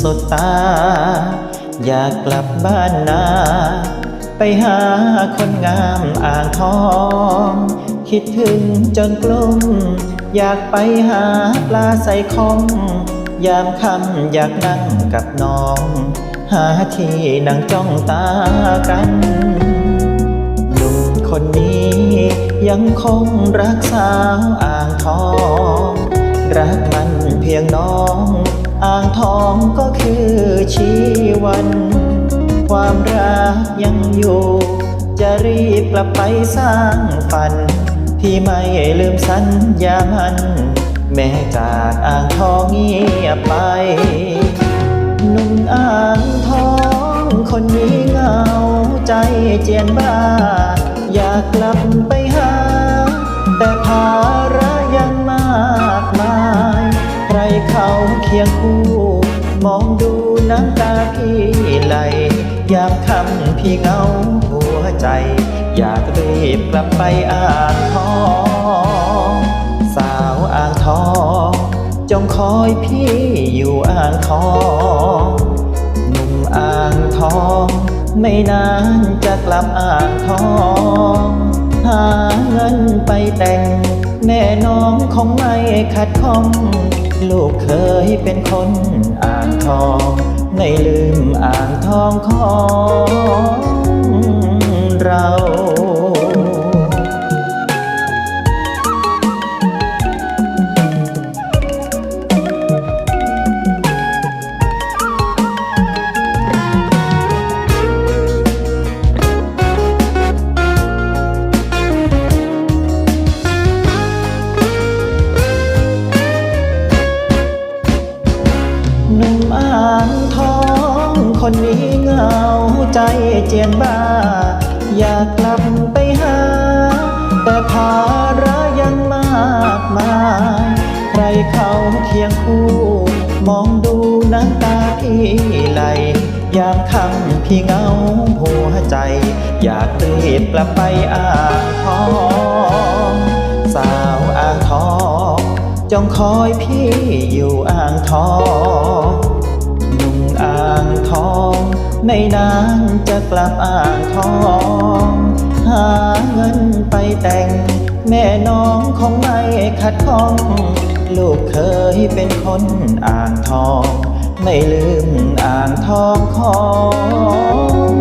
สดตา อยากกลับบ้านนา ไปหาคนงามอ่างทอง คิดถึงจนกลุ้มอยากไปหาปลาใส่คองยามค่ำอยากนั่งกับน้อง หาที่นั่งจ้องตากันหนุ่มคนนี้ยังคงรักสาวอ่างทอง รักมันเพียงน้อง อ่างทองก็คือชีวัน ความรักยังอยู่ จะรีบกลับไปสร้างฝัน ที่ไม่ลืมสัญญามัน แม้จากอ่างทองเงียบไป หนุ่มอ่างทองคนนี้เหงาใจเจียนบ้า อยากกลับไป มองดูน้ำตาพี่ไหล ยามคำพี่เงาหัวใจ อยากรีบกลับไปอ่างทอง สาวอ่างทอง จงคอยพี่อยู่อ่างทองหนุ่มอ่างทอง ไม่นานจะกลับอ่างทอง หาเงินไปแต่ง แม่น้องคงไม่ขัดข้อง ลูกเคยเป็นคนอ่างทอง ไม่ลืมอ่างทองของเรา หนุ่มอ่างทองคนนี้เหงาใจเจียนบ้า อยากกลับไปหา แต่ภาระยังมากมาย ใครเขาเคียงคู่ มองดูน้ำตาพี่ไหลยามค่ำพี่เหงาหัวใจ อยากรีบกลับไปอ่างทองสาวอ่างทองจงคอยพี่อยู่อ่างทอง ไม่นานจะกลับอ่างทอง หาเงินไปแต่ง แม่น้องคงไม่ขัดข้อง ลูกเคยเป็นคนอ่างทอง ไม่ลืมอ่างทองของ